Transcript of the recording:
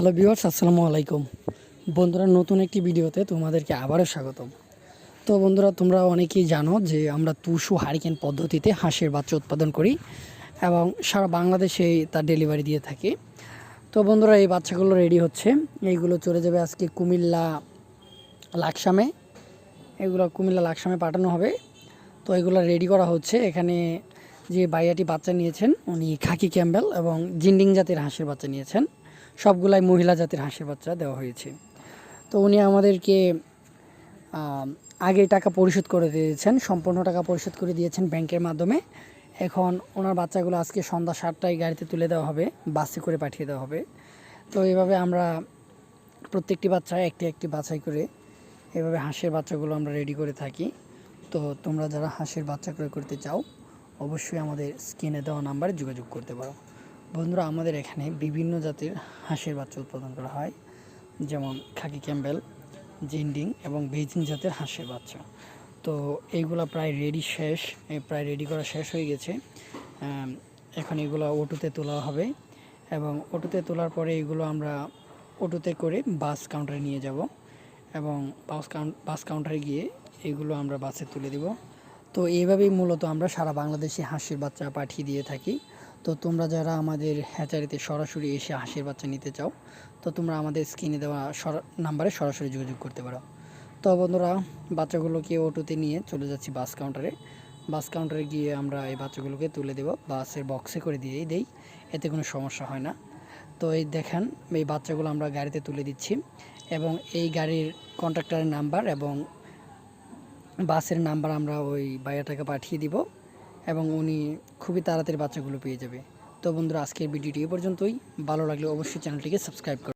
Hello viewers, আসসালামু আলাইকুম। বন্ধুরা, নতুন একটি ভিডিওতে তোমাদেরকে আবারও স্বাগতম। তো বন্ধুরা, তোমরা অনেকেই জানো যে আমরা তুষু হারিকেন পদ্ধতিতে হাঁসের বাচ্চা উৎপাদন করি এবং সারা বাংলাদেশে তার ডেলিভারি দিয়ে থাকি। তো বন্ধুরা, এই বাচ্চাগুলো রেডি হচ্ছে। এইগুলো চলে যাবে আজকে কুমিল্লা লাকসামে। এগুলো কুমিল্লা লাকসামে পাঠানো হবে। তো এগুলো রেডি করা হচ্ছে। এখানে যে বাইয়াটি বাচ্চা নিয়েছেন, উনি খাকি ক্যাম্বেল এবং জিন্ডিং জাতের হাঁসের বাচ্চা নিয়েছেন। সবগুলাই মহিলা জাতের হাঁসের বাচ্চা দেওয়া হয়েছে। তো উনি আমাদেরকে আগে টাকা পরিশোধ করে দিয়েছেন, সম্পূর্ণ টাকা পরিশোধ করে দিয়েছেন ব্যাংকের মাধ্যমে। এখন ওনার বাচ্চাগুলো আজকে সন্ধ্যা সাতটায় গাড়িতে তুলে দেওয়া হবে, বাসে করে পাঠিয়ে দেওয়া হবে। তো এভাবে আমরা প্রত্যেকটি বাচ্চা একটি একটি বাছাই করে এভাবে হাঁসের বাচ্চাগুলো আমরা রেডি করে থাকি। তো তোমরা যারা হাঁসের বাচ্চা ক্রয় করতে চাও, অবশ্যই আমাদের স্ক্রিনে দেওয়া নাম্বারে যোগাযোগ করতে পারো। বন্ধুরা, আমাদের এখানে বিভিন্ন জাতের হাঁসের বাচ্চা উৎপাদন করা হয়। যেমন খাকি ক্যাম্বেল, জিন্ডিং এবং বেজিং জাতের হাঁসের বাচ্চা। তো এইগুলো প্রায় রেডি শেষ প্রায় রেডি করা শেষ হয়ে গেছে। এখন এগুলো অটোতে তোলা হবে এবং অটোতে তোলার পরে এগুলো আমরা অটোতে করে বাস কাউন্টারে নিয়ে যাব এবং বাস বাস কাউন্টারে গিয়ে এগুলো আমরা বাসে তুলে দেব। তো এইভাবেই মূলত আমরা সারা বাংলাদেশে হাঁসের বাচ্চা পাঠিয়ে দিয়ে থাকি। তো তোমরা যারা আমাদের হ্যাচারিতে সরাসরি এসে হাঁসের বাচ্চা নিতে চাও, তো তোমরা আমাদের স্ক্রিনে দেওয়া নাম্বারে সরাসরি যোগাযোগ করতে পারো। তো বন্ধুরা বাচ্চাগুলোকে অটোতে নিয়ে চলে যাচ্ছি বাস কাউন্টারে। বাস কাউন্টারে গিয়ে আমরা এই বাচ্চাগুলোকে তুলে দেব, বাসের বক্সে করে দিয়েই দেই, এতে কোনো সমস্যা হয় না। তো এই দেখেন, এই বাচ্চাগুলো আমরা গাড়িতে তুলে দিচ্ছি এবং এই গাড়ির কন্ট্রাক্টরের নাম্বার এবং বাসের নাম্বার আমরা ওই বাইয়াটাকে পাঠিয়ে দিব। এবং উনি খুবই তাড়াতাড়ি বাচ্চাগুলো পেয়ে যাবে। তো বন্ধুরা, আজকের ভিডিওটি এ পর্যন্তই। ভালো লাগলে অবশ্যই চ্যানেলটিকে সাবস্ক্রাইব করুন